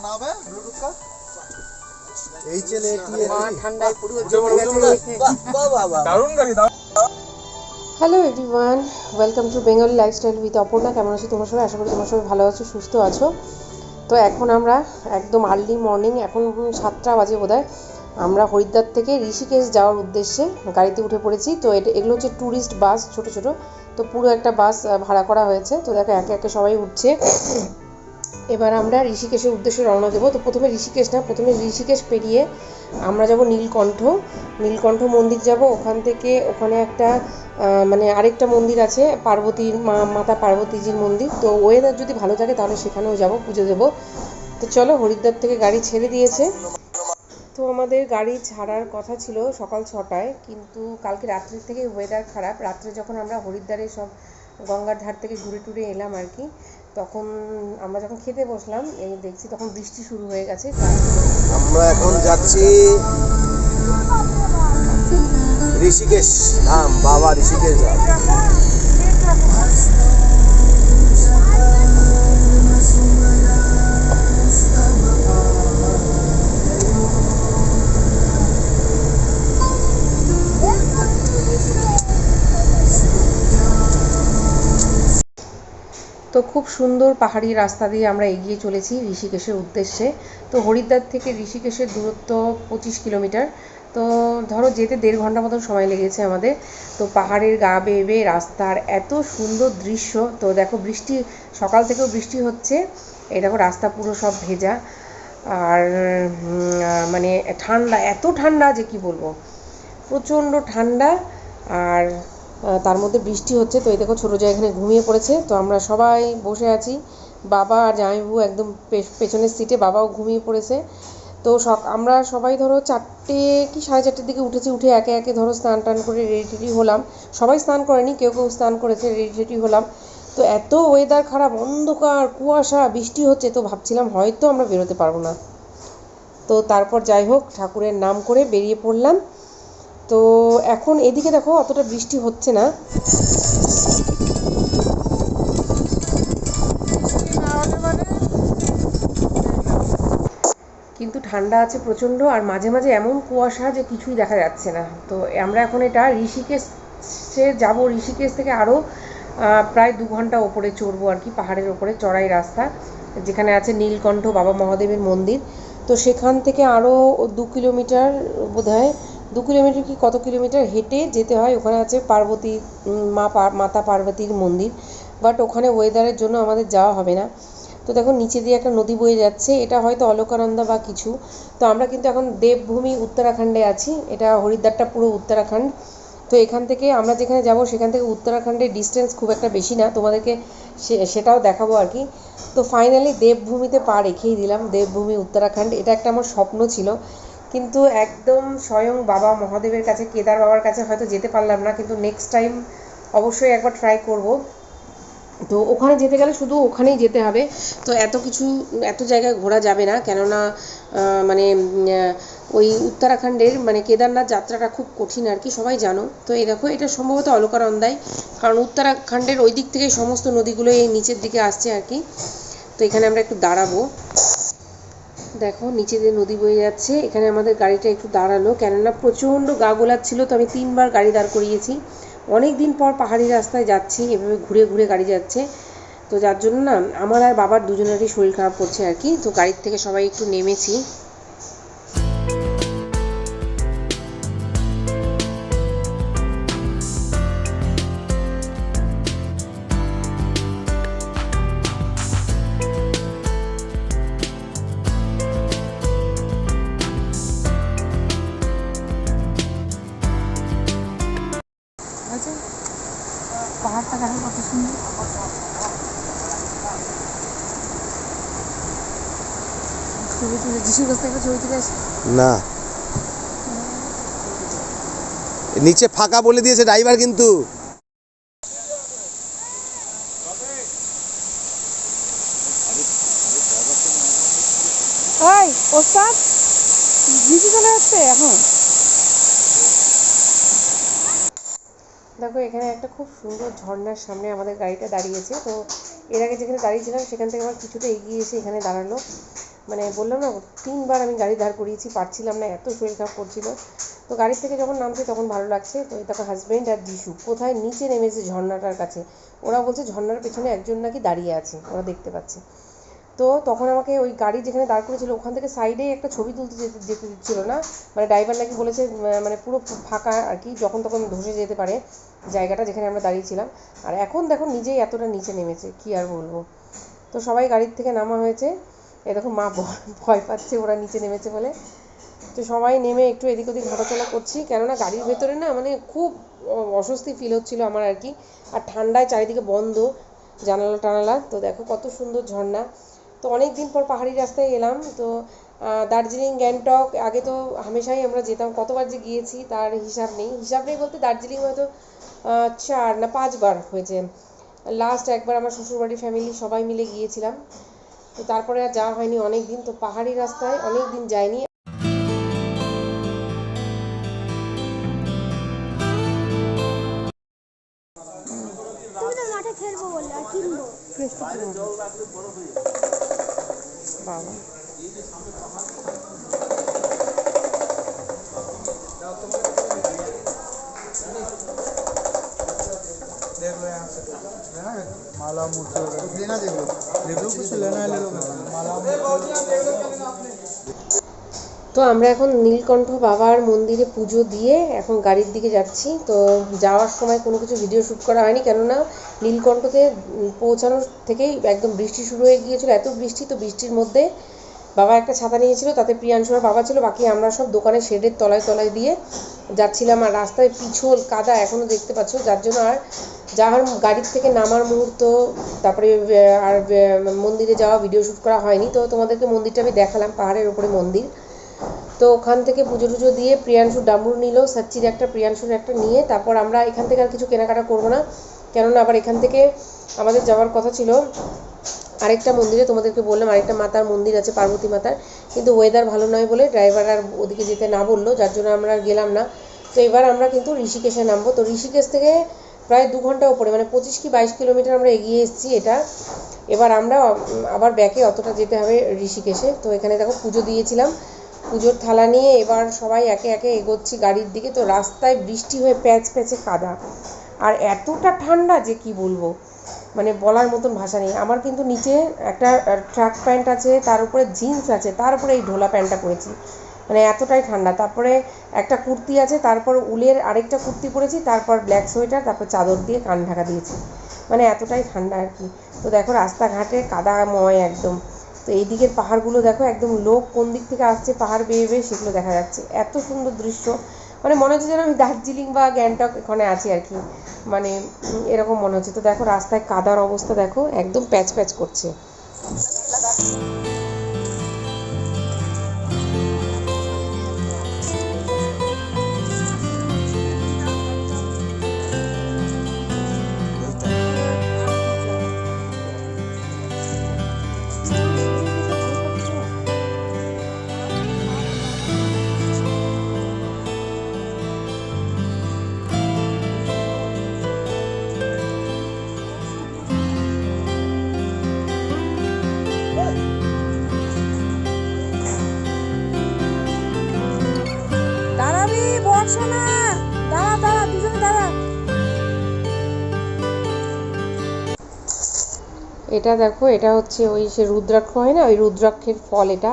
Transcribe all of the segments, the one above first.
लगाना হবে ब्लूटूथ का এইচ এল এ টি মা ঠান্ডায় পুরো वाह वाह वाह দারুণ গাড়ি দারুণ hello everyone welcome to Bengali lifestyle with Aparna কেমন আছো তোমার সবাই আশা করি তোমার সবাই ভালো আছো সুস্থ আছো তো এখন আমরা একদম আর্লি মর্নিং এখন সাতটা বাজে বোধ আমরা হরিদ্বার থেকে ঋষিকেশ যাওয়ার উদ্দেশ্যে গাড়িতে উঠে পড়েছি তো এটা এগুলো হচ্ছে ট্যুরিস্ট বাস ছোট ছোট তো পুরো একটা বাস আহ, ভাড়া করা হয়েছে তো দেখো একে একে সবাই উঠছে এবার আমরা ঋষিকেশের উদ্দেশ্যে রওনা দেবো। তো প্রথমে ঋষিকেশ না, প্রথমে ঋষিকেশ পেরিয়ে আমরা যাব নীলকণ্ঠ। নীলকণ্ঠ মন্দির যাব। ওখান থেকে ওখানে একটা মানে আরেকটা মন্দির আছে, পার্বতীর মা, মাতা পার্বতীজির মন্দির। তো ওয়েদার যদি ভালো থাকে তাহলে সেখানেও যাব, পুজো দেবো। তো চলো, হরিদ্বার থেকে গাড়ি ছেড়ে দিয়েছে। তো আমাদের গাড়ি ছাড়ার কথা ছিল সকাল ছটায়, কিন্তু কালকে রাত্রির থেকে ওয়েদার খারাপ। রাত্রে যখন আমরা হরিদ্বারে সব গঙ্গার ধার থেকে ঘুরে টুরে এলাম আর কি তখন আমরা যখন খেতে বসলাম, এই দেখছি তখন বৃষ্টি শুরু হয়ে গেছে। আমরা এখন যাচ্ছি ঋষিকেশ ধাম, বাবা ঋষিকেশ ধাম। তো খুব সুন্দর পাহাড়ি রাস্তা দিয়ে আমরা এগিয়ে চলেছি ঋষিকেশের উদ্দেশ্যে। তো হরিদ্বার থেকে ঋষিকেশের দূরত্ব পঁচিশ কিলোমিটার। তো ধরো যেতে দেড় ঘণ্টা মতন সময় লেগেছে আমাদের। তো পাহাড়ের গা বেয়ে বেয়ে রাস্তার এত সুন্দর দৃশ্য, তো দেখো বৃষ্টি, সকাল থেকেও বৃষ্টি হচ্ছে। এই দেখো রাস্তা পুরো সব ভেজা। আর মানে ঠান্ডা, এত ঠান্ডা যে কি বলব? প্রচণ্ড ঠান্ডা। আর তার মধ্যে বৃষ্টি হচ্ছে, তো এই দেখো ছোটো জায়গা এখানে ঘুমিয়ে পড়েছে। তো আমরা সবাই বসে আছি। বাবা আর জামাইবাবু একদম পেছনের সিটে বাবাও ঘুমিয়ে পড়েছে। তো সক, আমরা সবাই ধরো চারটে কি সাড়ে চারটের দিকে উঠেছি, উঠে একে একে ধরো স্নান টান করে রেডি টেডি হলাম। সবাই স্নান করেনি, কেউ কেউ স্নান করেছে রেডি টেডি হলাম। তো এত ওয়েদার খারাপ, অন্ধকার, কুয়াশা, বৃষ্টি হচ্ছে, তো ভাবছিলাম হয়তো আমরা বেরোতে পারব না। তো তারপর যাই হোক, ঠাকুরের নাম করে বেরিয়ে পড়লাম। তো এখন এদিকে দেখো অতটা বৃষ্টি হচ্ছে না। কিন্তু ঠান্ডা আছে প্রচণ্ড আর মাঝে মাঝে এমন কুয়াশা যে কিছুই দেখা যাচ্ছে না। তো আমরা এখন এটা ঋষিকেশে যাব। ঋষিকেশ থেকে আরও প্রায় দু ঘণ্টা ওপরে চড়বো আর কি, পাহাড়ের ওপরে চড়াই রাস্তা, যেখানে আছে নীলকণ্ঠ বাবা মহাদেবের মন্দির। তো সেখান থেকে আরও দু কিলোমিটার বোধহয় দু কিলোমিটার কি কত কিলোমিটার হেঁটে যেতে হয়? ওখানে আছে পার্বতী মা মাতা পার্বতীর মন্দির। বাট ওখানে ওয়েদারের জন্য আমাদের যাওয়া হবে না। তো দেখো নিচে দিয়ে একটা নদী বয়ে যাচ্ছে। এটা হয়তো অলকানন্দা বা কিছু। তো আমরা কিন্তু এখন দেবভূমি উত্তরাখণ্ডে আছি। এটা হরিদ্বারটা পুরো উত্তরাখণ্ড। তো এখান থেকে আমরা যেখানে যাব, সেখান থেকে উত্তরাখণ্ডের ডিস্টেন্স খুব একটা বেশি না। তোমাদেরকে সেটাও দেখাবো আর কি। তো ফাইনালি দেবভূমিতে পা রেখেই দিলাম। দেবভূমি উত্তরাখণ্ড। এটা একটা আমার স্বপ্ন ছিল। কিন্তু একদম স্বয়ং বাবা মহাদেবের কাছে, কেদার বাবার কাছে হয়তো যেতে পারলাম না, কিন্তু নেক্সট টাইম অবশ্যই একবার ট্রাই করব। তো ওখানে যেতে গেলে শুধু ওখানেই যেতে হবে। তো এত কিছু, এত জায়গায় ঘোরা যাবে না, কেননা মানে ওই উত্তরাখণ্ডের মানে কেদারনাথ যাত্রাটা খুব কঠিন আর কি, সবাই জানো। তো এই দেখো, এটা সম্ভবত অলকানন্দায়, কারণ উত্তরাখণ্ডের ওই দিক থেকে সমস্ত নদীগুলো এই নিচের দিকে আসছে আর কি। তো এখানে আমরা একটু দাঁড়াবো। দেখো, নিচে দিয়ে নদী বয়ে যাচ্ছে। এখানে আমাদের গাড়িটা একটু দাঁড়াল। কেননা প্রচণ্ড গা গোলাচ্ছিল, তো আমি তিনবার গাড়ি দাঁড় করিয়েছি। অনেক দিন পর পাহাড়ি রাস্তায় যাচ্ছি, এভাবে ঘুরে ঘুরে গাড়ি যাচ্ছে। তো যার জন্য না, আমার আর বাবার দুজনেরই শরীর খারাপ করছে আর কি। তো গাড়ির থেকে সবাই একটু নেমেছি। ছবি তুলে যিশুর কাছ থেকে ছবি তুলে আসি না। নিচে ফাঁকা বলে দিয়েছে ড্রাইভার কিন্তু। ওই ওস্তাদ নিচে চলে যাচ্ছে এখন। দেখো এখানে একটা খুব সুন্দর ঝর্ণার সামনে আমাদের গাড়িটা দাঁড়িয়েছে। তো এর আগে যেখানে দাঁড়িয়েছিলাম সেখান থেকে আবার কিছুটা এগিয়ে এসে এখানে দাঁড়াল। মানে বললাম না, তিনবার আমি গাড়ি দাঁড় করিয়েছি, পারছিলাম না, এত শরীর খারাপ করছিল। তো গাড়ির থেকে যখন নামছি তখন ভালো লাগছে। তো দেখো হাজব্যান্ড আর যিশু, কোথায় নিচে নেমেছে ঝর্ণাটার কাছে? ওরা বলছে ঝর্ণার পেছনে একজন নাকি দাঁড়িয়ে আছে, ওরা দেখতে পাচ্ছে। তো তখন আমাকে ওই গাড়ি যেখানে দাঁড় করেছিল, ওখান থেকে সাইডে একটা ছবি তুলতে যেতে যেতে দিচ্ছিল না? মানে ড্রাইভার নাকি বলেছে মানে পুরো ফাঁকা আর কি, যখন তখন ধসে যেতে পারে জায়গাটা যেখানে আমরা দাঁড়িয়েছিলাম। আর এখন দেখো নিজেই এতটা নিচে নেমেছে, কি আর বলব? তো সবাই গাড়ির থেকে নামা হয়েছে। এ দেখো মা ভয়- পাচ্ছে, ওরা নিচে নেমেছে বলে। তো সবাই নেমে একটু এদিক ওদিক হাঁটাচলা করছি, কেননা গাড়ির ভেতরে না মানে খুব অস্বস্তি ফিল হচ্ছিল আমার আর কি। আর ঠান্ডায় চারিদিকে বন্ধ, জানালা টানালা। তো দেখো কত সুন্দর ঝর্ণা। তো অনেক দিন পর পাহাড়ি রাস্তায় এলাম। তো দার্জিলিং, গ্যাংটক, আগে তো হামেশাই আমরা যেতাম, কতবার যে গিয়েছি তার হিসাব নেই। হিসাব নেই বলতে দার্জিলিং হয়তো চার না পাঁচবার হয়েছে। লাস্ট একবার আমার শ্বশুরবাড়ির ফ্যামিলি সবাই মিলে গিয়েছিলাম। তো তারপরে আর যাওয়া হয়নি অনেক দিন তো পাহাড়ি রাস্তায় অনেক দিন কিনবো? বাবা। लेना है माला मूर्ति वगैरह लेना देख लो देख लो कुछ लेना है ले लो माला তো আমরা এখন নীলকণ্ঠ বাবার মন্দিরে পুজো দিয়ে এখন গাড়ির দিকে যাচ্ছি তো যাওয়ার সময় কোনো কিছু ভিডিও শ্যুট করা হয়নি কেননা নীলকণ্ঠতে উম, পৌঁছানোর থেকেই একদম বৃষ্টি শুরু হয়ে গিয়েছিল এত বৃষ্টি তো বৃষ্টির মধ্যে বাবা একটা ছাতা নিয়েছিল, তাতে প্রিয়াংশুর বাবা ছিল, বাকি আমরা সব দোকানে শেডের তলায় তলায় দিয়ে যাচ্ছিলাম আর রাস্তায় পিছল, কাদা এখনও দেখতে পাচ্ছ, যার জন্য আর যাওয়ার গাড়ির থেকে নামার মুহূর্ত, তারপরে আর মন্দিরে যাওয়া ভিডিও শ্যুট করা হয়নি। তো তোমাদেরকে মন্দিরটা আমি দেখালাম, পাহাড়ের ওপরে মন্দির। তো ওখান থেকে পুজো টুজো দিয়ে প্রিয়াংশু ডামরু নিল, সাচ্চির একটা, প্রিয়াংশুর একটা নিয়ে, তারপর আমরা এখান থেকে আর কিছু কেনাকাটা করব না। কেননা আবার এখান থেকে আমাদের যাওয়ার কথা ছিল আরেকটা মন্দিরে তোমাদেরকে বললাম, আরেকটা মাতার মন্দির আছে, পার্বতী মাতার। কিন্তু ওয়েদার ভালো নয় বলে ড্রাইভার আর ওদিকে যেতে না বলল, যার জন্য আমরা আর গেলাম না। তো এবার আমরা কিন্তু ঋষিকেশে নামবো। তো ঋষিকেশ থেকে প্রায় দু ঘণ্টা উপরে মানে পঁচিশ কি বাইশ কিলোমিটার আমরা এগিয়ে এসেছি এটা। এবার আমরা আবার ব্যাকে অতটা যেতে হবে ঋষিকেশে। তো এখানে দেখো পুজো দিয়েছিলাম। পুজোর থালা নিয়ে এবার সবাই একে একে এগোচ্ছি গাড়ির দিকে। তো রাস্তায় বৃষ্টি হয়ে প্যাচ প্যাচে কাদা। আর এতটা ঠান্ডা যে কি বলব? মানে বলার মতন ভাষা নেই। আমার কিন্তু নিচে একটা ট্রাক প্যান্ট আছে, তার উপরে জিন্স আছে, তার উপরে এই ঢোলা প্যান্টটা পরেছি। মানে এতটাই ঠান্ডা। তারপরে একটা কুর্তি আছে, তারপর উলের আরেকটা কুর্তি পরেছি, তারপর ব্ল্যাক সোয়েটার তারপর চাদর দিয়ে কান ঢাকা দিয়েছি। মানে এতটাই ঠান্ডা আর কি। তো দেখো রাস্তাঘাটে কাদাময় একদম। তো এই দিকের পাহাড়গুলো দেখো, একদম লোক কোন দিক থেকে আসছে, পাহাড় বেয়ে বেয়ে সেগুলো দেখা যাচ্ছে। এত সুন্দর দৃশ্য। মানে মনে হচ্ছে যেন আমি দার্জিলিং বা গ্যাংটক এখানে আছি আর কি। মানে এরকম মনে হচ্ছে। তো দেখো, রাস্তায় কাদার অবস্থা দেখো, একদম প্যাচ প্যাচ করছে। এটা দেখো, এটা হচ্ছে ওই সে রুদ্রাক্ষ হয় না? ওই রুদ্রাক্ষের ফল এটা।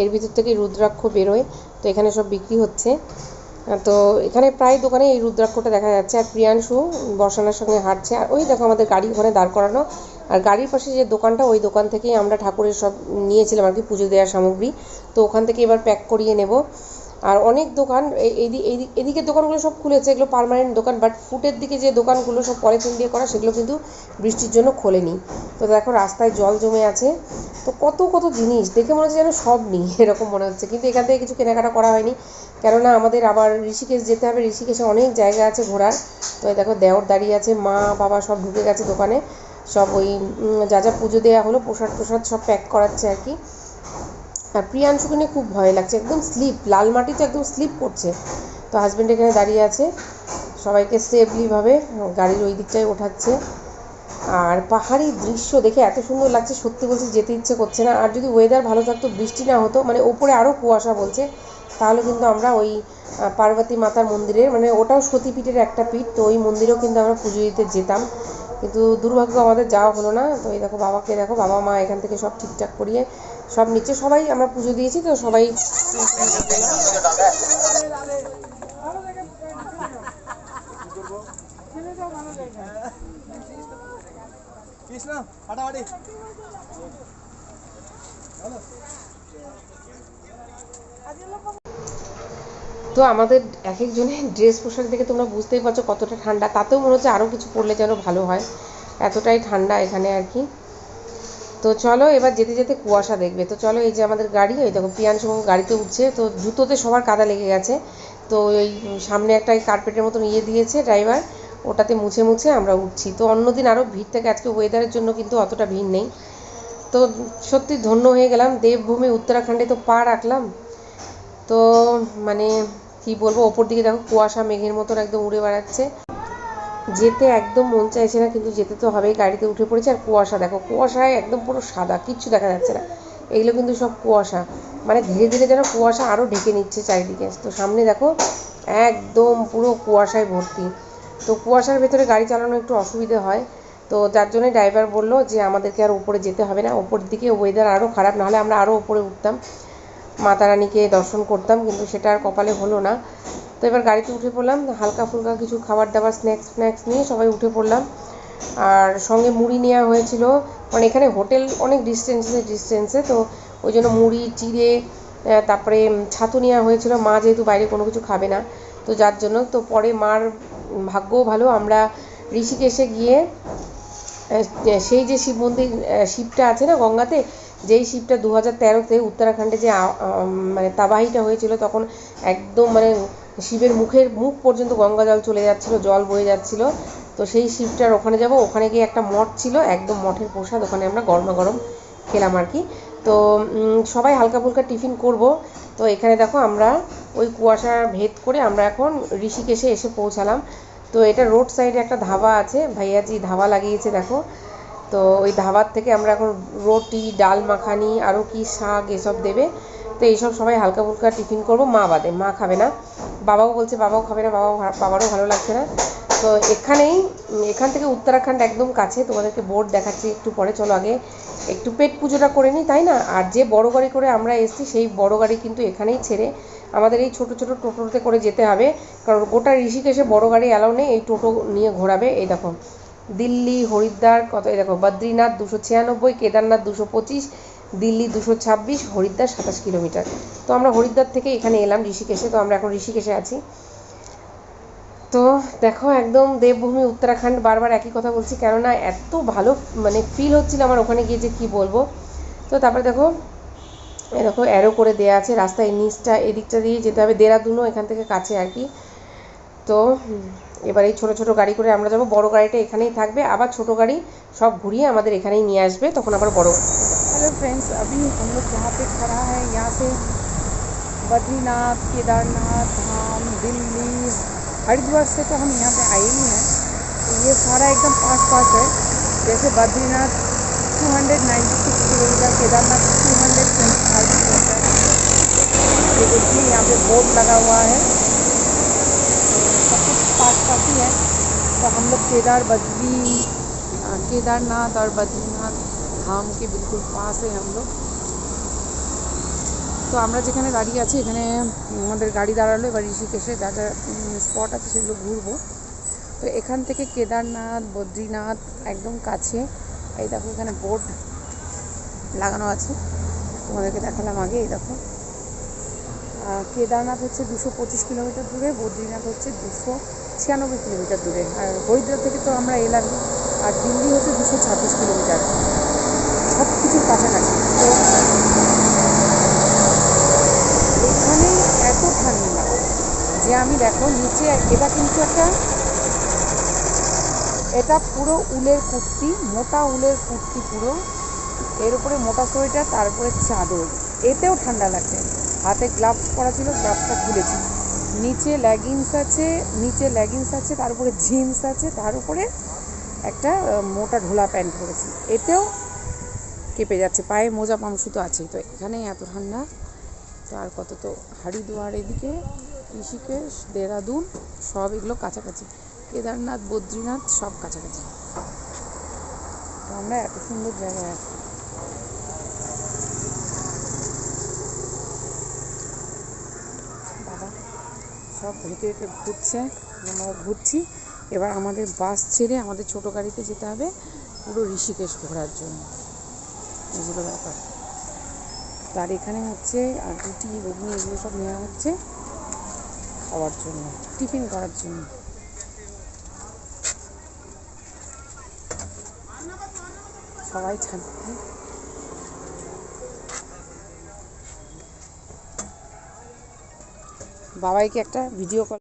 এর ভিতর থেকে রুদ্রাক্ষ বেরোয়। তো এখানে সব বিক্রি হচ্ছে। তো এখানে প্রায় দোকানে এই রুদ্রাক্ষটা দেখা যাচ্ছে। আর প্রিয়াংশু বর্ষানার সঙ্গে হাঁটছে। আর ওই দেখো আমাদের গাড়ি ওখানে দাঁড় করানো। আর গাড়ির পাশে যে দোকানটা, ওই দোকান থেকেই আমরা ঠাকুরের সব নিয়েছিলাম আর কি পুজো দেওয়ার সামগ্রী। তো ওখান থেকে এবার প্যাক করিয়ে নেব। আর অনেক দোকান এদিকের দোকানগুলো সব খুলেছে, এগুলো পার্মানেন্ট দোকান বাট ফুটের দিকে যে দোকানগুলো সব পলিথিন দিয়ে করা, সেগুলো কিন্তু বৃষ্টির জন্য খোলেনি। তো দেখো রাস্তায় জল জমে আছে। তো কত কত জিনিস, দেখে মনে হচ্ছে যেন সব নেই, এরকম মনে হচ্ছে। কিন্তু এখান থেকে কিছু কেনাকাটা করা হয়নি, কেননা আমাদের আবার ঋষিকেশ যেতে হবে। ঋষিকেশে অনেক জায়গা আছে ঘোরার। তো দেখো দেওর দাঁড়িয়ে আছে, মা, বাবা সব ঢুকে গেছে দোকানে। সব ওই যা যা পুজো দেওয়া হলো, প্রসাদ প্রসাদ সব প্যাক করাচ্ছে আর কি। আর প্রিয়াংশুকে নিয়ে খুব ভয় লাগছে, একদম স্লিপ লাল মাটিতে একদম স্লিপ করছে। তো হাজব্যান্ড এখানে দাঁড়িয়ে আছে, সবাইকে সেফলিভাবে গাড়ির ওই দিকটায় ওঠাচ্ছে। আর পাহাড়ি দৃশ্য দেখে এত সুন্দর লাগছে, সত্যি বলছি যেতে ইচ্ছে করছে না। আর যদি ওয়েদার ভালো থাকতো, বৃষ্টি না হতো মানে ওপরে আরও কুয়াশা বলছে, তাহলে কিন্তু আমরা ওই পার্বতী মাতার মন্দিরে মানে ওটাও সতীপীঠের একটা পীঠ, তো ওই মন্দিরেও কিন্তু আমরা পুজো দিতে যেতাম। কিন্তু দুর্ভাগ্য আমাদের যাওয়া হলো না, তো এই দেখো বাবাকে দেখো বাবা মা এখান থেকে সব ঠিকঠাক করিয়ে সব নিচে সবাই আমরা পুজো দিয়েছি, তো সবাই তো আমাদের এক একজনের ড্রেস পোশাক দেখে তোমরা বুঝতেই পারছ কতটা ঠান্ডা, তাতেও মনে হচ্ছে আরও কিছু পরলে যেন ভালো হয়। এতটাই ঠান্ডা এখানে আর কি। তো চলো, এবার যেতে যেতে কুয়াশা দেখবে। তো চলো, এই যে আমাদের গাড়ি ওই দেখো পিয়ান সঙ্গে গাড়িতে উঠছে। তো জুতোতে সবার কাদা লেগে গেছে। তো ওই সামনে একটা কার্পেটের মতন ইয়ে দিয়েছে ড্রাইভার ওটাতে মুছে মুছে আমরা উঠছি। তো অন্যদিন আরও ভিড় থাকে। আজকে ওয়েদারের জন্য কিন্তু অতটা ভিড় নেই। তো সত্যি ধন্য হয়ে গেলাম। দেবভূমি, উত্তরাখণ্ডে তো পা রাখলাম। তো মানে কি বলব, ওপর দিকে দেখো কুয়াশা, মেঘের মতন একদম উড়ে বেড়াচ্ছে। যেতে একদম মন চাইছে না, কিন্তু যেতে তো হবেই। গাড়িতে উঠে পড়েছে আর কুয়াশা, দেখো, কুয়াশায় একদম পুরো সাদা, কিচ্ছু দেখা যাচ্ছে না। এগুলো কিন্তু সব কুয়াশা। মানে ধীরে ধীরে যেন কুয়াশা আরও ঢেকে নিচ্ছে চারিদিকে। তো সামনে দেখো, একদম পুরো কুয়াশায় ভর্তি। তো কুয়াশার ভেতরে গাড়ি চালানো একটু অসুবিধে হয়। তো যার জন্য ড্রাইভার বলল যে, আমাদেরকে আর উপরে যেতে হবে না। ওপর দিকে ওয়েদার আরও খারাপ, নাহলে আমরা আরও উপরে উঠতাম। মাতা রানীকে দর্শন করতাম, কিন্তু সেটা আর কপালে হলো না। এবার গাড়িতে উঠে পড়লাম, হালকা ফুলকা কিছু খাবার দাবার স্ন্যাক্স ফ্ন্যাক্স নিয়ে সবাই উঠে পড়লাম। আর সঙ্গে মুড়ি নেওয়া হয়েছিল। মানে এখানে হোটেল অনেক ডিস্টেন্সে ডিস্টেন্সে তো ওই জন্য মুড়ি, চিড়ে তারপরে ছাতু নেওয়া হয়েছিল। মা যেহেতু বাইরে কোনো কিছু খাবে না, তো যার জন্য, তো পরে মার ভাগ্যও ভালো, আমরা ঋষিকেশে গিয়ে সেই যে শিব মন্দির শিবটা আছে না গঙ্গাতে, যেই শিবটা দু হাজার তেরোতে উত্তরাখণ্ডে যে মানে তাবাহিটা হয়েছিল, তখন একদম মানে শিবের মুখের মুখ পর্যন্ত গঙ্গা জল চলে যাচ্ছিল, জল বয়ে যাচ্ছিল। তো সেই শিবটার ওখানে যাব। ওখানে গিয়ে একটা মঠ ছিল, একদম মঠের প্রসাদ। ওখানে আমরা গরমা গরম খেলাম আর কি। তো সবাই হালকা ফুলকা টিফিন করব। তো এখানে দেখো আমরা ওই কুয়াশা ভেদ করে আমরা এখন ঋষিকেশে এসে পৌঁছালাম। তো এটা রোড সাইডে একটা ধাবা আছে। ভাইয়াজি ধাবা লাগিয়েছে, দেখো। তো ওই ধাবার থেকে আমরা এখন রুটি, ডাল মাখানি, আরও কি শাক এসব দেবে। তো এইসব সবাই হালকা ফুলকা টিফিন করব। মা বাদে, মা খাবে না। বাবাও বলছে, বাবাও খাবে না, বাবাও ভা- বাবারও ভালো লাগছে না। তো এখানেই এখান থেকে উত্তরাখণ্ড একদম কাছে, তোমাদেরকে বোর্ড দেখাচ্ছি একটু পরে, চলো আগে একটু পেট পুজোটা করে নিই, তাই না? আর যে বড় গাড়ি করে আমরা এসেছি, সেই বড় গাড়ি কিন্তু এখানেই ছেড়ে আমাদের এই ছোট ছোট টোটোতে করে যেতে হবে। কারণ গোটা ঋষিকেশে বড় গাড়ি অ্যালাউ নেই, এই টোটো নিয়ে ঘোরাবে। এই দেখো, দিল্লি, হরিদ্বার, কত, এই দেখো, বদ্রীনাথ দুশো ছিয়ানব্বই, কেদারনাথ দুশো পঁচিশ দিল্লি দুশো ছাব্বিশ, হরিদ্বার সাতাশ কিলোমিটার। তো আমরা হরিদ্বার থেকে এখানে এলাম ঋষিকেশে, তো আমরা এখন ঋষিকেশে আছি। তো দেখো একদম দেবভূমি উত্তরাখণ্ড, বারবার একই কথা বলছি, কেননা এত ভালো মানে ফিল হচ্ছিল আমার ওখানে গিয়ে যে কী বলব। তো তারপরে দেখো, এ দেখো অ্যারো করে দেয়া আছে, রাস্তায় নিচটা, এদিকটা দিয়ে যেতে হবে, দেরাদুনও এখান থেকে কাছে আর কি। তো এবার এই ছোটো ছোটো গাড়ি করে আমরা যাব, বড় গাড়িটা এখানেই থাকবে, আবার ছোটো গাড়ি সব ঘুরিয়ে আমাদের এখানেই নিয়ে আসবে, তখন আবার বড়। हेलो फ्रेंड्स, अभी हम लोग यहाँ पे खड़ा है। यहाँ से बद्रीनाथ, केदारनाथ, धाम, दिल्ली, हरिद्वार से तो हम यहाँ पे आए ही हैं। तो ये सारा एकदम पास पास है। जैसे बद्रीनाथ 296 किलोमीटर, केदारनाथ 225 किलोमीटर। ये देखिए, यहाँ पे बोर्ड लगा हुआ है। तो सब कुछ पास पास ही है। तो हम लोग केदार, बद्री केदारनाथ और बद्रीनाथ ধাম के बिल्कुल पास है हम लोग তো আমরা যেখানে দাঁড়িয়ে আছি এখানে আমাদের গাড়ি দাঁড়ালো এবার ঋষিকেশে যা যা স্পট আছে সেগুলো ঘুরবো তো এখান থেকে কেদারনাথ বদ্রীনাথ একদম কাছে এই দেখো এখানে বোর্ড লাগানো আছে তোমাদেরকে দেখালাম আগে এই দেখো আহ, কেদারনাথ হচ্ছে দুশো পঁচিশ কিলোমিটার দূরে বদ্রীনাথ হচ্ছে দুশো ছিয়ানব্বই কিলোমিটার দূরে আর হরিদ্বার থেকে তো আমরা এলাম আর দিল্লি হচ্ছে দুশো ছাব্বিশ কিলোমিটার সব কিছুর কাছাকাছি। তো এখানে এত ঠান্ডা যে আমি দেখো নিচে এটা কিন্তু একটা এটা পুরো উলের কুর্তি, মোটা উলের কুর্তি পুরো। এর উপরে মোটা সোয়েটার তারপরে চাদর। এতেও ঠান্ডা লাগছে। হাতে গ্লাভস পরা ছিল গ্লাভসটা খুলেছি। নিচে লেগিংস আছে, নিচে লেগিংস আছে, তার উপরে জিন্স আছে, তার উপরে একটা মোটা ঢোলা প্যান্ট পরেছি। এতেও কেঁপে যাচ্ছে? পায়ে মোজা পামসু তো আছেই। তো এখানেই এত ঠান্ডা। তো আর কত তো হরিদ্বার এদিকে, ঋষিকেশ, দেরাদুন, সব এগুলো কাছাকাছি। কেদারনাথ, বদ্রীনাথ, সব কাছাকাছি। তো আমরা এত সুন্দর জায়গায় আছি। সব হেঁটে হেঁটে ঘুরছে, আমরা ঘুরছি। এবার আমাদের বাস ছেড়ে আমাদের ছোটো গাড়িতে যেতে হবে পুরো ঋষিকেশ ঘোরার জন্য। এগুলো ব্যাপার তার এখানে হচ্ছে আর রুটি বেগুনি এগুলো সব নেওয়া হচ্ছে খাওয়ার জন্য টিফিন করার জন্য সবাই ছাড়বে बाबाई की एक वीडियो कॉल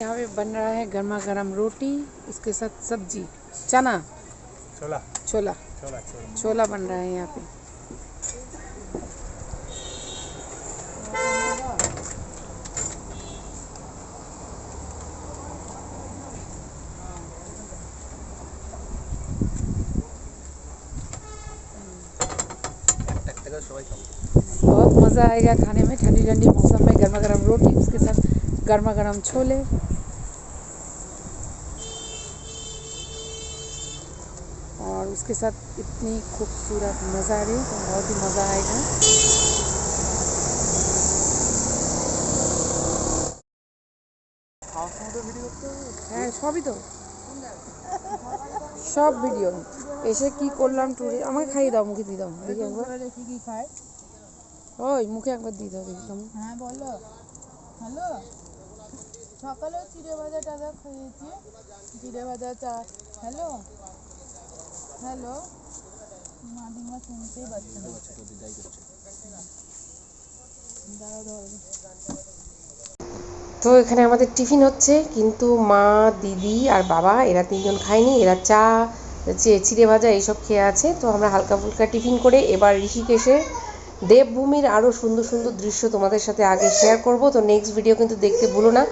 यहाँ पे बन रहा है गर्मा गर्म रोटी उसके साथ सब्जी चना छोला छोला छोला बन रहा है यहाँ पे। बहुत मज़ा आएगा खाने में ठंडी ठंडी मौसम में गर्मा गर्म रोटी, उसके साथ गर्मा गर्म छोले। और उसके साथ इतनी खूबसूरत नज़ारे तो बहुत ही मज़ा आएगा হ্যাঁ সবই তো সব ভিডিও এসে কি করলাম ট্যুরে আমাকে খাইয়ে দাও মুখে দিয়ে দাও দেখি একবার দেখি কি খায় ওই মুখে একবার দিয়ে দাও দেখি কেমন হ্যাঁ বলো হ্যালো সকালেও চিড়ে ভাজা টাজা খেয়েছি চিড়ে ভাজা চা হ্যালো হ্যালো। মাদিমা শুনতেই পাচ্ছে না। তো এখানে আমাদের টিফিন হচ্ছে, কিন্তু মা, দিদি আর বাবা, এরা তিনজন খায়নি, এরা চে- চিড়ে ভাজা এইসব খেয়ে আছে। তো আমরা হালকা ফুলকা টিফিন করে এবার ঋষিকেশে দেবভূমির আরও সুন্দর সুন্দর দৃশ্য তোমাদের সাথে আগে শেয়ার করব। তো নেক্সট ভিডিও কিন্তু দেখতে ভুলো না।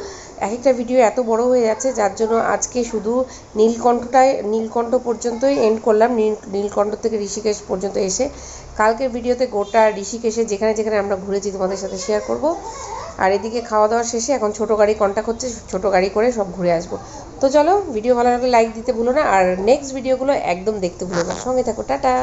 এক একটা ভিডিও এত বড় হয়ে যাচ্ছে, যার জন্য আজকে শুধু নীলকণ্ঠটায়, নীলকণ্ঠ পর্যন্তই এন্ড করলাম, নীল, নীলকণ্ঠ থেকে ঋষিকেশ পর্যন্ত এসে। কালকের ভিডিওতে গোটা ঋষিকেশে যেখানে যেখানে আমরা ঘুরেছি তোমাদের সাথে শেয়ার করব। আর এদিকে খাওয়া দাওয়া শেষে এখন ছোট গাড়ি কন্ট্যাক্ট হচ্ছে, ছোট গাড়ি করে সব ঘুরে আসব। তো চলো ভিডিও ভালো লাগলে লাইক দিতে ভুলো না, আর নেক্সট ভিডিওগুলো একদম দেখতে ভুলো না। সঙ্গে থাকো, টাটা।